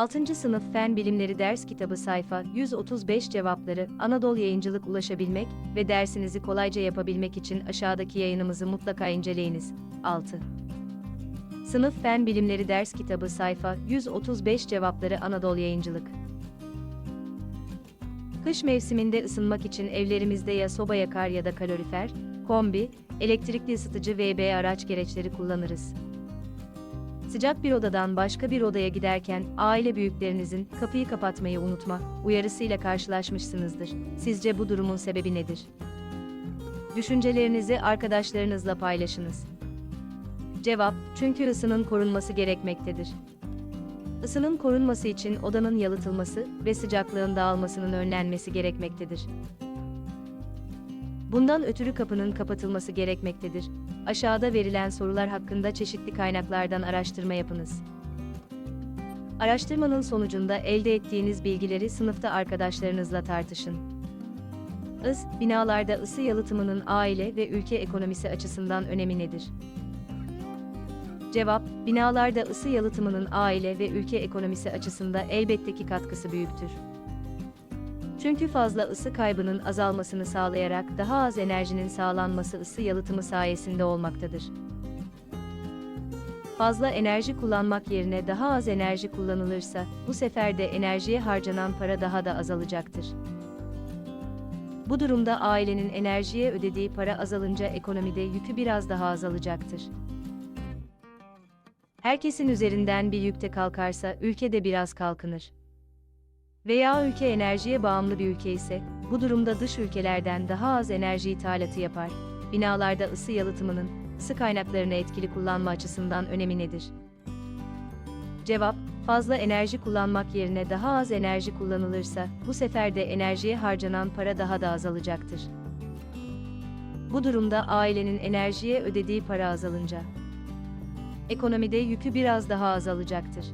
6. Sınıf Fen Bilimleri Ders Kitabı sayfa 135 cevapları Anadolu Yayıncılık ulaşabilmek ve dersinizi kolayca yapabilmek için aşağıdaki yayınımızı mutlaka inceleyiniz. 6. Sınıf Fen Bilimleri Ders Kitabı sayfa 135 cevapları Anadolu Yayıncılık Kış mevsiminde ısınmak için evlerimizde ya soba yakar ya da kalorifer, kombi, elektrikli ısıtıcı ve araç gereçleri kullanırız. Sıcak bir odadan başka bir odaya giderken aile büyüklerinizin kapıyı kapatmayı unutma uyarısıyla karşılaşmışsınızdır. Sizce bu durumun sebebi nedir? Düşüncelerinizi arkadaşlarınızla paylaşınız. Cevap: Çünkü ısının korunması gerekmektedir. Isının korunması için odanın yalıtılması ve sıcaklığın dağılmasının önlenmesi gerekmektedir. Bundan ötürü kapının kapatılması gerekmektedir. Aşağıda verilen sorular hakkında çeşitli kaynaklardan araştırma yapınız. Araştırmanın sonucunda elde ettiğiniz bilgileri sınıfta arkadaşlarınızla tartışın. Is, binalarda ısı yalıtımının aile ve ülke ekonomisi açısından önemi nedir? Cevap, binalarda ısı yalıtımının aile ve ülke ekonomisi açısında elbette ki katkısı büyüktür. Çünkü fazla ısı kaybının azalmasını sağlayarak daha az enerjinin sağlanması ısı yalıtımı sayesinde olmaktadır. Fazla enerji kullanmak yerine daha az enerji kullanılırsa, bu sefer de enerjiye harcanan para daha da azalacaktır. Bu durumda ailenin enerjiye ödediği para azalınca ekonomide yükü biraz daha azalacaktır. Herkesin üzerinden bir yükte kalkarsa ülke de biraz kalkınır. Veya ülke enerjiye bağımlı bir ülke ise, bu durumda dış ülkelerden daha az enerji ithalatı yapar. Binalarda ısı yalıtımının, ısı kaynaklarını etkili kullanma açısından önemi nedir? Cevap, fazla enerji kullanmak yerine daha az enerji kullanılırsa, bu sefer de enerjiye harcanan para daha da azalacaktır. Bu durumda ailenin enerjiye ödediği para azalınca, ekonomide yükü biraz daha azalacaktır.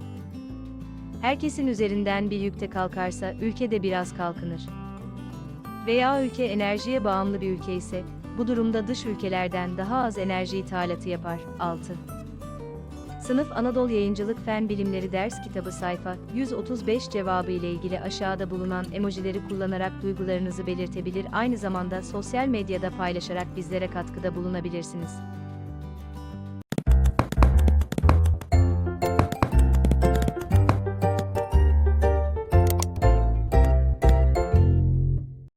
Herkesin üzerinden bir yükte kalkarsa ülke de biraz kalkınır. Veya ülke enerjiye bağımlı bir ülke ise, bu durumda dış ülkelerden daha az enerji ithalatı yapar. 6. Sınıf Anadolu Yayıncılık Fen Bilimleri Ders Kitabı sayfa 135 cevabı ile ilgili aşağıda bulunan emojileri kullanarak duygularınızı belirtebilir aynı zamanda sosyal medyada paylaşarak bizlere katkıda bulunabilirsiniz.